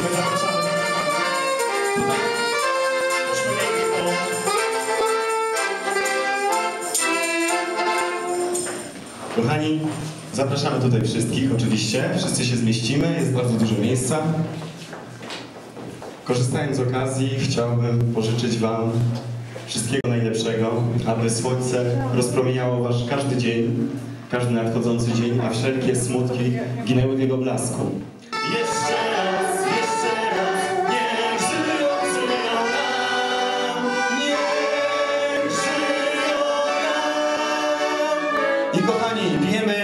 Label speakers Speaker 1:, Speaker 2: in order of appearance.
Speaker 1: Zapraszamy. Tutaj. Kochani, zapraszamy tutaj wszystkich oczywiście. Wszyscy się zmieścimy, jest bardzo dużo miejsca. Korzystając z okazji chciałbym pożyczyć Wam wszystkiego najlepszego, aby słońce rozpromieniało Wasz każdy dzień, każdy nadchodzący dzień, a wszelkie smutki ginęły w jego blasku. I kochani,